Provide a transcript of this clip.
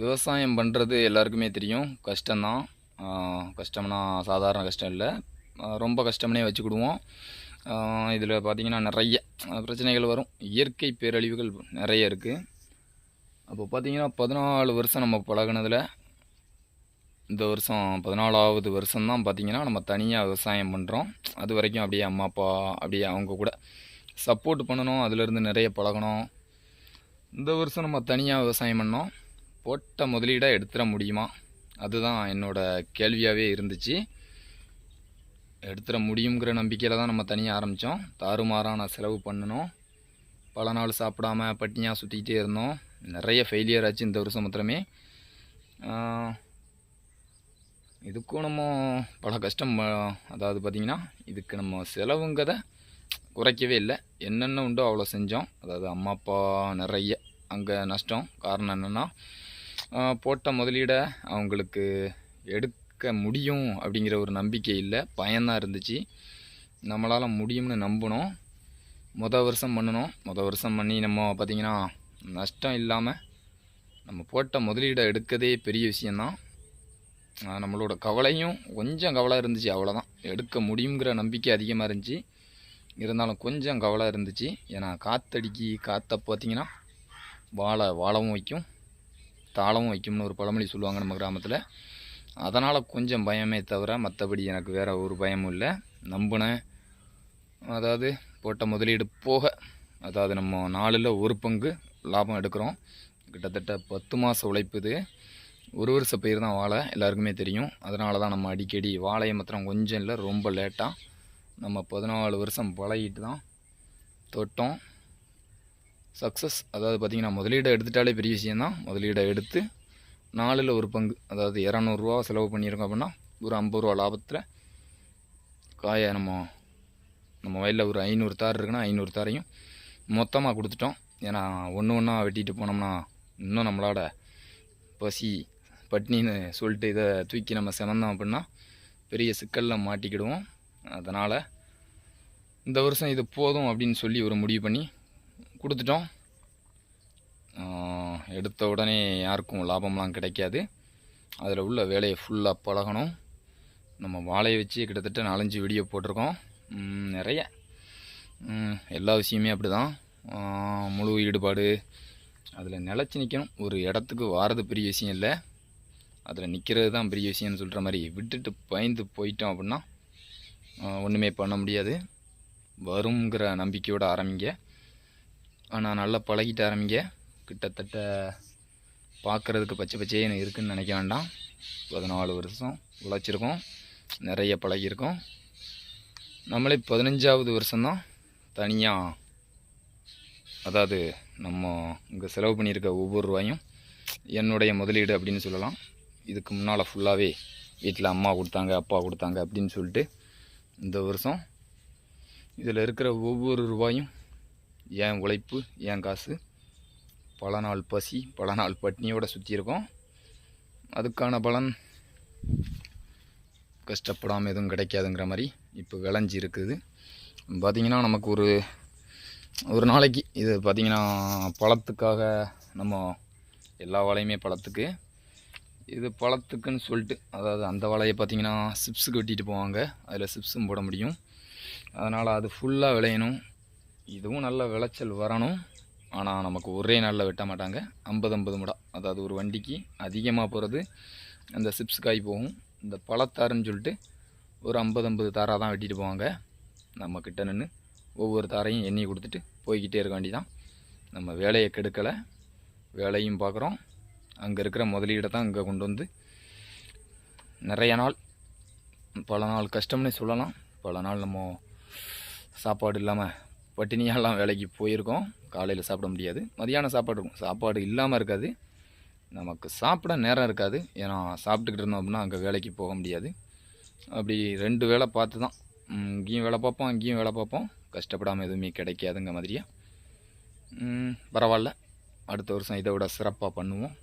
விவசாயம் பண்ணுறது எல்லாருக்குமே தெரியும். கஷ்டம்தான். கஷ்டம்னா சாதாரண கஷ்டம் இல்லை. ரொம்ப கஷ்டம்னே வச்சுக்கிடுவோம். இதில் பார்த்திங்கன்னா நிறைய பிரச்சனைகள் வரும். இயற்கை பேரழிவுகள் நிறைய இருக்குது அப்போ பார்த்திங்கன்னா பதினாலு வருஷம் நம்ம பழகுனதில் இந்த வருஷம் பதினாலாவது வருஷம்தான் பார்த்திங்கன்னா நம்ம தனியாக விவசாயம் பண்ணுறோம் அது வரைக்கும் அப்படியே அம்மா அப்பா அப்படியே அவங்க கூட சப்போர்ட் பண்ணணும். அதுலேருந்து நிறைய பழகணும். இந்த வருஷம் நம்ம தனியாக விவசாயம் பண்ணோம். போட்ட முதலீடாக எடுத்துட முடியுமா? அதுதான் என்னோடய கேள்வியாகவே இருந்துச்சு. எடுத்துட முடியுங்கிற நம்பிக்கையில் தான் நம்ம தனியாக ஆரம்பித்தோம் தாறுமாறான செலவு பண்ணணும். பல நாள் சாப்பிடாம பட்டினியாக சுற்றிக்கிட்டே இருந்தோம். நிறைய ஃபெயிலியர் ஆச்சு இந்த வருஷம் மாத்திரமே. இதுக்கும் நம்ம பல கஷ்டம் அதாவது பார்த்திங்கன்னா இதுக்கு நம்ம செலவுங்கிறத குறைக்கவே இல்லை. என்னென்ன உண்டோ அவ்வளோ செஞ்சோம். அதாவது அம்மா அப்பா நிறைய அங்கே நஷ்டம். காரணம் என்னென்னா போட்ட முதலீடை அவங்களுக்கு எடுக்க முடியும் அப்படிங்கிற ஒரு நம்பிக்கை இல்லை. பயம்தான் இருந்துச்சு. நம்மளால் முடியும்னு நம்பினோம். மொதல் வருஷம் பண்ணணும் முத வருஷம் பண்ணி நம்ம பார்த்திங்கன்னா நஷ்டம் இல்லாமல் நம்ம போட்ட முதலீடை எடுக்கதே பெரிய விஷயந்தான் நம்மளோட கவலையும் கொஞ்சம் கவலை இருந்துச்சு. அவ்வளோதான் எடுக்க முடியுங்கிற நம்பிக்கை அதிகமாக இருந்துச்சு. இருந்தாலும் கொஞ்சம் கவலை இருந்துச்சு. ஏன்னா காற்றடிக்கி காற்றை பார்த்தீங்கன்னா வாழை வாழவும் வைக்கும். தாளமும் வைக்கும்னு ஒரு பழமொழி சொல்லுவாங்க நம்ம கிராமத்தில். அதனால் கொஞ்சம் பயமே தவிர மற்றபடி எனக்கு வேறு ஒரு பயமும் இல்லை. நம்பினேன் அதாவது போட்ட முதலீடு போக அதாவது நம்ம நாளில் ஒரு பங்கு லாபம் எடுக்கிறோம். கிட்டத்தட்ட பத்து மாதம் உழைப்புது. ஒரு வருஷ பயிர் தான் வாழை எல்லாருக்குமே தெரியும். அதனால தான் நம்ம அடிக்கடி வாழையை மாத்திரம் கொஞ்சம் இல்லை ரொம்ப லேட்டாக நம்ம பதினாலு வருஷம் பழகிட்டு தான் தொட்டோம். சக்ஸஸ் அதாவது பார்த்திங்கன்னா முதலீடை எடுத்துட்டாலே பெரிய விஷயந்தான் முதலீடை எடுத்து நாலில் ஒரு பங்கு அதாவது இரநூறுவா செலவு பண்ணியிருக்கோம் அப்படின்னா ஒரு ஐம்பது ரூபா லாபத்தில் காயை நம்ம நம்ம வயலில் ஒரு ஐநூறு தார் இருக்குன்னா ஐநூறு தாரையும் மொத்தமாக கொடுத்துட்டோம். ஏன்னா ஒன்று ஒன்றா வெட்டிட்டு போனோம்னா இன்னும் நம்மளோட பசி பட்னின்னு சொல்லிட்டு இதை தூக்கி நம்ம செமந்தோம் அப்படின்னா பெரிய சிக்கலில் மாட்டிக்கிடுவோம். அதனால் இந்த வருஷம் இது போதும் அப்படின்னு சொல்லி ஒரு முடிவு பண்ணி கொடுத்துட்டோம். எடுத்த உடனே யாருக்கும் லாபம்லாம் கிடைக்காது. அதில் உள்ள வேலையை ஃபுல்லாக பழகணும். நம்ம வாழையை வச்சு கிட்டத்தட்ட நாலஞ்சு வீடியோ போட்டிருக்கோம். நிறைய. எல்லா விஷயமே அப்படி தான் முழு ஈடுபாடு. அதில் நிலச்சி நிற்கணும் ஒரு இடத்துக்கு வாரது பெரிய விஷயம் இல்லை. அதில் நிற்கிறது தான் பெரிய விஷயம்னு சொல்கிற மாதிரி விட்டுட்டு பயந்து போயிட்டோம் அப்படின்னா ஒன்றுமே பண்ண முடியாது. வருங்கிற நம்பிக்கையோடு ஆரம்பிங்க. ஆனால் நல்லா பழகிட்டு ஆரம்பிங்க. கிட்டத்தட்ட பார்க்குறதுக்கு பச்சை பச்சைன்னு இருக்குதுன்னு நினைக்க வேண்டாம். பதினாலு வருஷம் உழைச்சிருக்கோம். நிறைய பழகியிருக்கோம். நம்மளே பதினஞ்சாவது வருஷம்தான். தனியாக அதாவது நம்ம இங்கே செலவு பண்ணியிருக்க ஒவ்வொரு ரூபாயும் என்னுடைய முதலீடு அப்படின்னு சொல்லலாம். இதுக்கு முன்னால் ஃபுல்லாகவே வீட்டில் அம்மா கொடுத்தாங்க அப்பா கொடுத்தாங்க அப்படின்னு சொல்லிட்டு இந்த வருஷம் இதில் இருக்கிற ஒவ்வொரு ரூபாயும் என் உழைப்பு என் காசு? பல நாள் பசி பல நாள் பட்னியோடு சுற்றியிருக்கோம் அதுக்கான பலன் கஷ்டப்படாமல் எதுவும் கிடைக்காதுங்கிற மாதிரி இப்போ விளைஞ்சி இருக்குது. பார்த்திங்கன்னா நமக்கு ஒரு ஒரு நாளைக்கு இது பார்த்திங்கன்னா பழத்துக்காக நம்ம எல்லா வாழையுமே பழத்துக்கு. இது பழத்துக்குன்னு சொல்லிட்டு அதாவது அந்த வாழையை பார்த்திங்கன்னா சிப்ஸுக்கு வெட்டிட்டு போவாங்க. அதில் சிப்ஸும் போட முடியும். அதனால் அது ஃபுல்லாக விளையணும். இதுவும் நல்ல விளைச்சல் வரணும். ஆனால் நமக்கு ஒரே நாளில் வெட்ட மாட்டாங்க. ஐம்பது ஐம்பது முடா. அதாவது ஒரு வண்டிக்கு அதிகமாக போகிறது அந்த சிப்ஸ் காய் போகும். இந்த பழத்தாருன்னு சொல்லிட்டு ஒரு ஐம்பது ஐம்பது தாராக தான் வெட்டிட்டு போவாங்க. நம்மக்கிட்ட நின்று ஒவ்வொரு தாரையும் எண்ணி கொடுத்துட்டு போய்கிட்டே இருக்க வேண்டிதான். நம்ம வேலையை கெடுக்கலை. வேலையும் பார்க்குறோம் அங்கே இருக்கிற முதலீடை தான் இங்கே கொண்டு வந்து நிறைய நாள் பல நாள் கஷ்டம்னே சொல்லலாம். பல நாள் நம்ம சாப்பாடு இல்லாமல் பட்டினியாலாம் வேலைக்கு போயிருக்கோம். காலையில் சாப்பிட முடியாது. மதியானம் சாப்பாடு இருக்கும். சாப்பாடு இல்லாமல் இருக்காது. நமக்கு சாப்பிட நேரம் இருக்காது. ஏன்னா சாப்பிட்டுக்கிட்டு இருந்தோம் அப்படின்னா அங்கே வேலைக்கு போக முடியாது. அப்படி ரெண்டு வேலை பார்த்து தான் இங்கேயும் வேலை பார்ப்போம் அங்கேயும் வேலை பார்ப்போம். கஷ்டப்படாமல் எதுவுமே கிடைக்காதுங்க மாதிரியா? பரவாயில்ல. அடுத்த வருஷம் இதை விட சிறப்பாக பண்ணுவோம்.